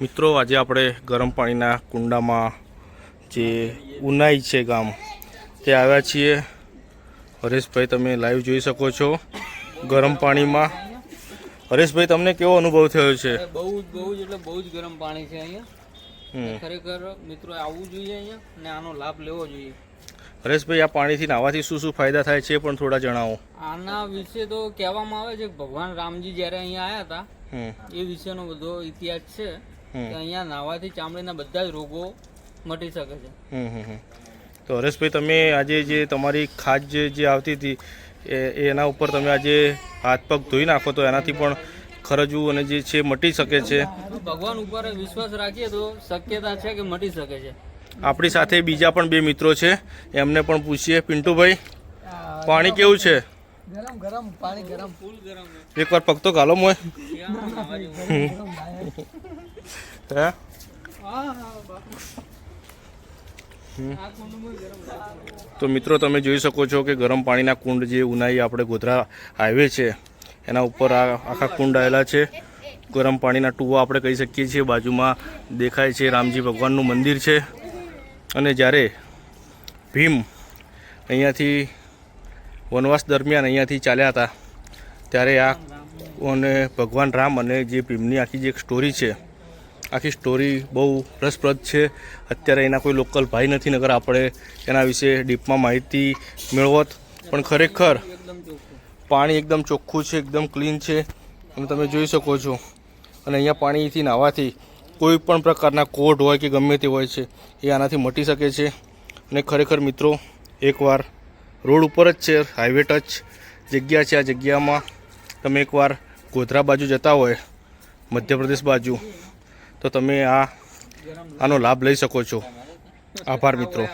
મિત્રો આજે આપણે ગરમ પાણીના કુંડામાં જે ઉનાઈ છે ગામ તે આવ્યા છીએ. હરેશભાઈ તમે લાઈવ જોઈ શકો છો ગરમ પાણીમાં. હરેશભાઈ તમને કેવો અનુભવ થયો છે? બહુ જ બહુ જ એટલે બહુ જ ગરમ પાણી છે અહીંયા. ખરેખર મિત્રો આવવું જોઈએ અહીંયા અને આનો લાભ લેવો જોઈએ. હરેશભાઈ આ પાણીથી નાહવાથી શું શું ફાયદા થાય છે પણ થોડા જણાવો. આના વિશે તો કહેવામાં આવે છે ભગવાન રામજી જ્યારે અહીંયા આવ્યા હતા એ વિશેનો બધો ઇતિહાસ છે. અહીંયા નાહવાથી ચામડીના બધા જ રોગો મટી શકે છે. હમ હમ હમ. તો હરેશભાઈ તમે આજે જે તમારી ખાજ જે જે આવતી હતી એ એ એના ઉપર તમે આજે હાથ પગ ધોઈ નાખો તો એનાથી પણ ખરજવું અને જે છે મટી શકે છે. ભગવાન ઉપર વિશ્વાસ રાખીએ તો શક્યતા છે કે મટી શકે છે. આપણી સાથે બીજા પણ બે મિત્રો છે એમને પણ પૂછીએ. પિન્ટુભાઈ પાણી કેવું છે? ગરમ ગરમ પાણી ગરમ. ફૂલ ગરમ એકવાર પગ તો ગાલો મોય. હે? તો મિત્રો તમે જોઈ શકો છો કે ગરમ પાણીના કુંડ જે ઉનાઈ આપણે ગોધરા હાઈવે છે એના ઉપર આ આખા કુંડ આવેલા છે. ગરમ પાણીના ટુવા આપણે કહી શકીએ છીએ બાજુમાં દેખાય છે રામજી ભગવાનનું મંદિર છે. અને જ્યારે ભીમ અહીંયાથી વનવાસ દરમિયાન અહીંયાથી ચાલ્યા હતા ત્યારે આ અને ભગવાન રામ અને જે ભીમની આખી જે એક સ્ટોરી છે આખી સ્ટોરી બહુ રસપ્રદ છે. અત્યારે એના કોઈ લોકલ ભાઈ નથી નગર આપણે એના વિશે ડીપમાં માહિતી મેળવત. પણ ખરેખર પાણી એકદમ ચોખ્ખું છે, એકદમ ક્લીન છે. અને તમે જોઈ શકો છો. અને અહીંયા પાણીથી નાહવાથી કોઈ પણ પ્રકારના કોટ હોય કે ગમે તે હોય છે, એ આનાથી મટી શકે છે. અને ખરેખર મિત્રો, એકવાર રોડ ઉપર જ છે હાઈવે ટચ જગ્યા છે આ જગ્યામાં. તમે એકવાર ગોધરા બાજુ જતા હોય, મધ્યપ્રદેશ બાજુ તો તમે આ આનો લાભ લઈ શકો છો. આભાર મિત્રો.